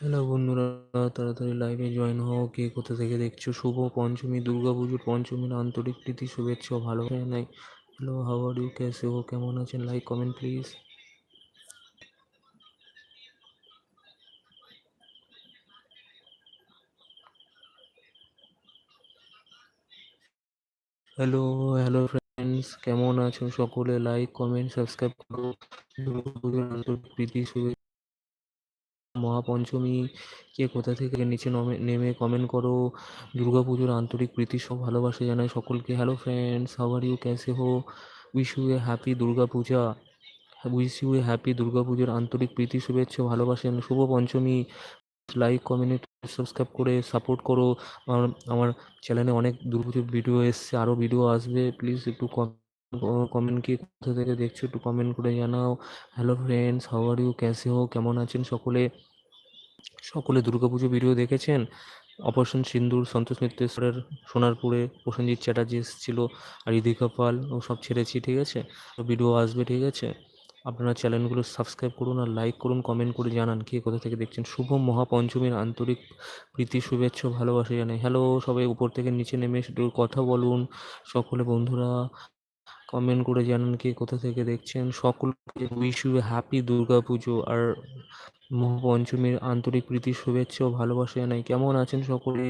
Hello বন্ধুরা, তাড়াতাড়ি লাইভে জয়েন হও। কে কোথা থেকে দেখছ? শুভ পঞ্চমী, দুর্গা পুজোর পঞ্চমীর আন্তরিক প্রীতি, শুভেচ্ছা ভালো নাই হ্যালো হাউ আর ইউ ক্যাসে হো কেমন আছেন? Like comment please hello hello friends কেমন আছো সকলে? লাইক কমেন্ট সাবস্ক্রাইব করো। দুর্গা পুজোর আন্তরিক প্রীতি, শুভেচ্ছা মহাপঞ্চমী কে কোথা থেকে নিচে নমে, নেমে কমেন্ট করো। দুর্গা পুজোর আন্তরিক প্রীতি, সব ভালোবাসা জানাই সকলকে। Hello friends how are you ক্যাসে হো wish you a happy Durga Puja. Wish you a happy Durga পুজোর আন্তরিক প্রীতি, শুভেচ্ছা, ভালোবাসা জানাই শুভ পঞ্চমী। লাইক কমেন্ট সাবস্ক্রাইব করে সাপোর্ট করো। আমার আমার চ্যানেলে অনেক দুর্গাপুজোর ভিডিও এসছে আরও ভিডিও আসবে। প্লিজ একটু কমেন্ট কি, কোথা থেকে দেখছ একটু কমেন্ট করে জানাও। Hello friends how are you ক্যাসে হো কেমন আছেন সকলে? সকলে দুর্গাপুজো ভিডিও দেখেছেন? অপারেশন সিন্দুর, সন্তোষ মিত্রেশ্বরের সোনারপুরে প্রসেনজিৎ চ্যাটার্জি এসেছিল আর ইদিকা পাল, ও সব ছেড়েছি, ঠিক আছে? ভিডিও আসবে, ঠিক আছে? আপনারা চ্যানেলগুলো সাবস্ক্রাইব করুন আর লাইক করুন কমেন্ট করে জানান কে কোথা থেকে দেখছেন। শুভ মহাপঞ্চমীর আন্তরিক প্রীতি, শুভেচ্ছা, ভালোবাসা জানাই। হ্যালো সবাই, উপর থেকে নিচে নেমে কথা বলুন। সকলে বন্ধুরা কমেন্ট করে জানান কে কোথা থেকে দেখছেন। সকলকে উইশ ইউ হ্যাপি দুর্গা পুজো আর মহাপঞ্চমীর আন্তরিক প্রীতি, শুভেচ্ছা ও ভালোবাসা জানাই। কেমন আছেন সকলে?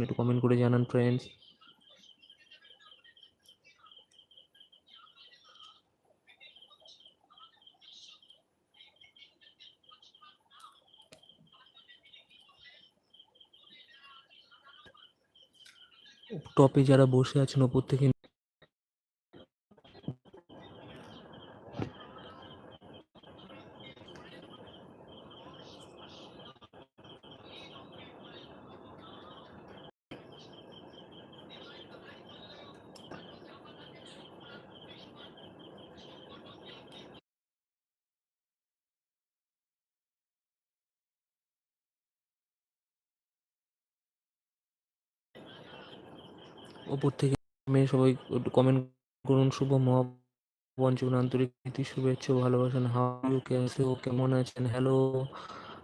একটু কমেন্ট করে জানান ফ্রেন্ডস টপে যারা বসে আছেন, ওপর থেকে ওপর থেকে মেয়ে সবাই কমেন্ট করুন, শুভ মহাপঞ্চমীর আন্তরিক প্রীতি, শুভেচ্ছা ভালোবাসেন হাউ কে আছে? ও কেমন আছেন? Hello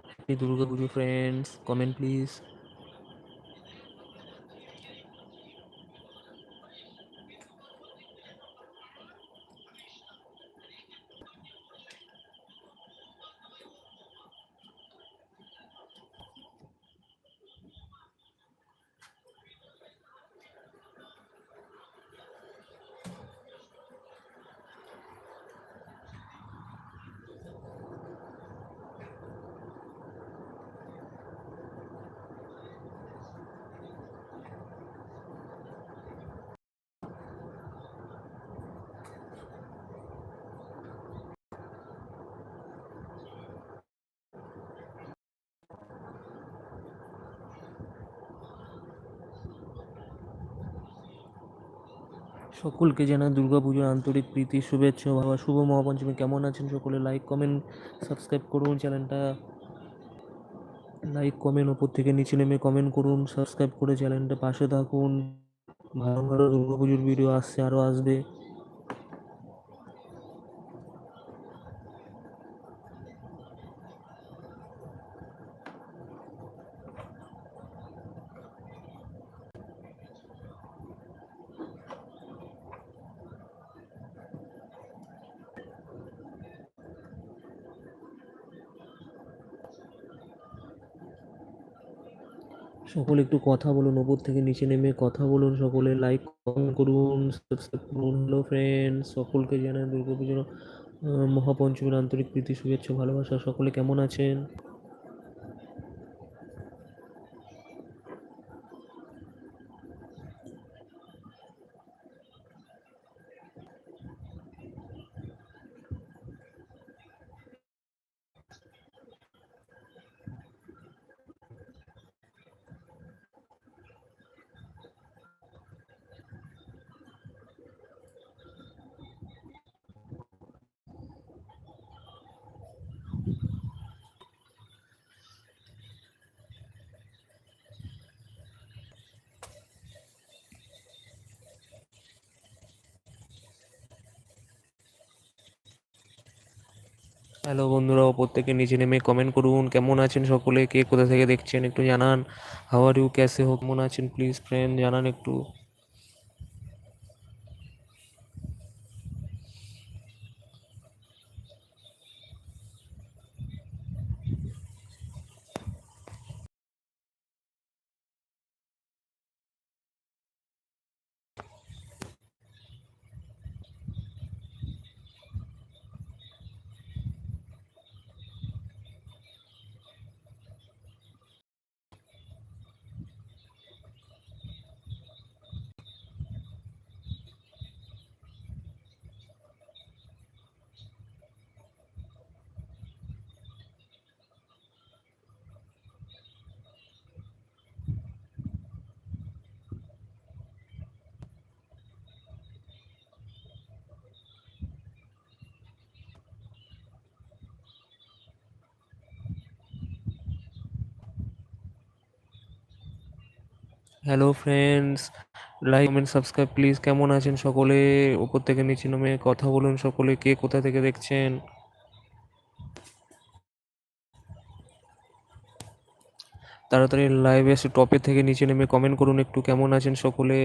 happy Durga Puja friends comment please সকলকে জানা দুর্গা পুজোর আন্তরিক প্রীতি, শুভেচ্ছা বাবা শুভ মহাপঞ্চমী। কেমন আছেন সকলে? লাইক কমেন্ট সাবস্ক্রাইব করুন চ্যানেলটা। লাইক কমেন্ট ওপর থেকে নিচে নেমে কমেন্ট করুন সাবস্ক্রাইব করে চ্যানেলটা পাশে থাকুন। ভালো ভালো দুর্গা পুজোর ভিডিও আসছে আরও আসবে। সকলে একটু কথা বলুন, ওপর থেকে নিচে নেমে কথা বলুন, সকলে লাইক কমেন্ট করুন সাবস্ক্রাইব করুন। হ্যালো ফ্রেন্ডস সকলকে জানাই দুর্গাপুজোর মহাপঞ্চমীর আন্তরিক প্রীতি, শুভেচ্ছা, ভালোবাসা। সকলে কেমন আছেন? হ্যালো বন্ধুরা, প্রত্যেকে নিচে নেমে কমেন্ট করুন। কেমন আছেন সকলে? কে কোথা থেকে দেখছেন একটু জানান। হাওয়ার ইউ ক্যাসে হোক, কেমন আছেন? প্লিজ ফ্রেন্ড জানান একটু। Hello friends like comment subscribe please কেমন আছেন সকলে? ওপর থেকে নিচে নেমে কথা বলুন সকলে। কে কোথা থেকে দেখছেন? তাড়াতাড়ি লাইভে এসে টপে থেকে নিচে নেমে কমেন্ট করুন একটু। কেমন আছেন সকলে?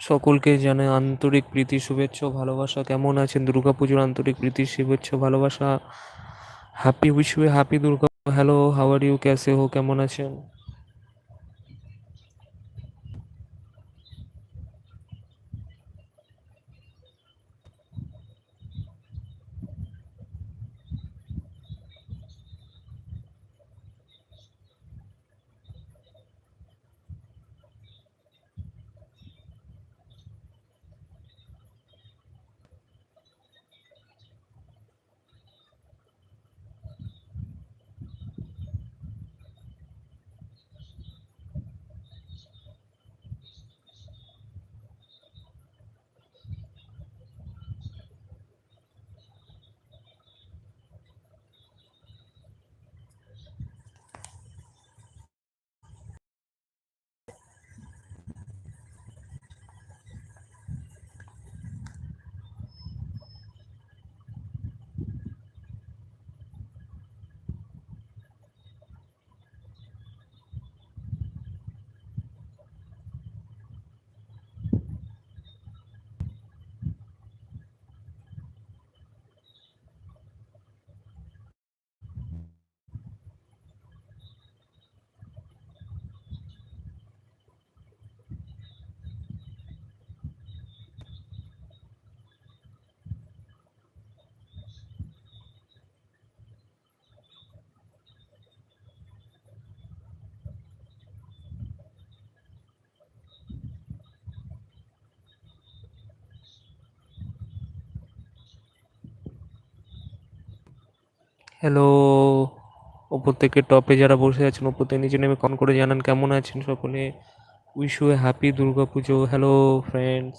সকলকে জানে আন্তরিক প্রীতি, শুভেচ্ছা ভালোবাসা। কেমন আছেন? দুর্গা পুজোর আন্তরিক প্রীতি, শুভেচ্ছা ভালোবাসা। Happy wish happy Durga hello how are you ক্যাসে হো, কেমন আছেন? হ্যালো ওপর থেকে টপে যারা বসে আছেন ওপর থেকে নিচে নেমে কন করে জানান কেমন আছেন সকলে। Wish you happy Durga Puja hello friends